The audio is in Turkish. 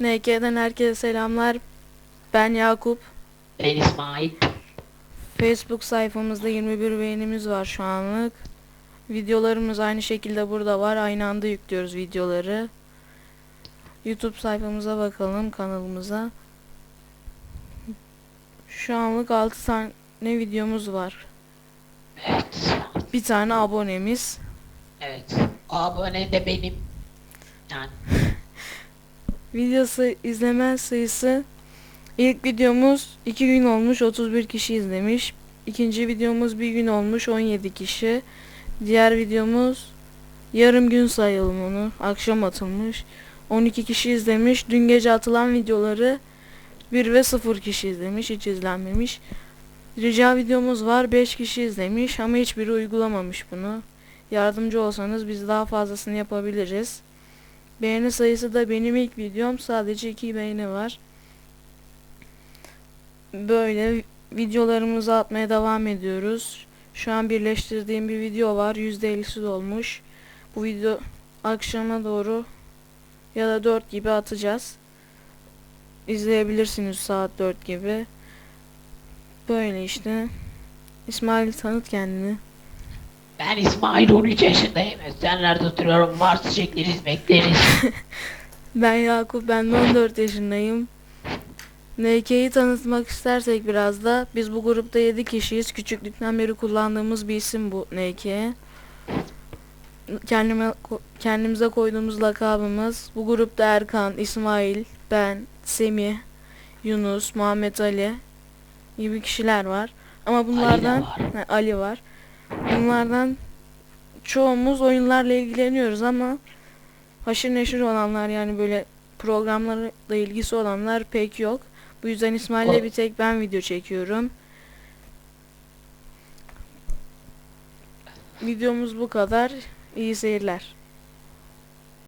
NK'den herkese selamlar. Ben Yakup. Ben İsmail. Facebook sayfamızda 21 beğenimiz var şu anlık. Videolarımız aynı şekilde burada var. Aynı anda yüklüyoruz videoları. YouTube sayfamıza bakalım kanalımıza. Şu anlık 6 tane videomuz var. Evet. Bir tane abonemiz. Evet. O abone de benim. Yani Videosu izleme sayısı ilk videomuz 2 gün olmuş 31 kişi izlemiş. İkinci videomuz bir gün olmuş 17 kişi. Diğer videomuz yarım gün sayalım onu. Akşam atılmış. 12 kişi izlemiş. Dün gece atılan videoları 1 ve 0 kişi izlemiş. Hiç izlenmemiş. Rica videomuz var. 5 kişi izlemiş ama hiçbiri uygulamamış bunu. Yardımcı olsanız biz daha fazlasını yapabiliriz. Beğeni sayısı da benim ilk videom sadece 2 beğeni var. Böyle videolarımızı atmaya devam ediyoruz. Şu an birleştirdiğim bir video var. %50'si dolmuş. Bu video akşama doğru ya da 4 gibi atacağız. İzleyebilirsiniz saat 4 gibi. Böyle işte. İsmail tanıt kendini. Ben İsmail 13 yaşındayım. Esenler'de oturuyorum. Varsa çekleriz bekleriz. Ben Yakup, ben de 14 yaşındayım. NK'yi tanıtmak istersek biraz da biz bu grupta 7 kişiyiz. Küçüklükten beri kullandığımız bir isim bu NK. Kendime, kendimize koyduğumuz lakabımız. Bu grupta Erkan, İsmail, ben, Semih, Yunus, Muhammed Ali gibi kişiler var. Ama bunlardan var. Ha, Ali var. Bunlardan çoğumuz oyunlarla ilgileniyoruz ama haşır neşir olanlar yani böyle programlarla ilgisi olanlar pek yok. Bu yüzden İsmail'le bir tek ben video çekiyorum. Videomuz bu kadar. İyi seyirler.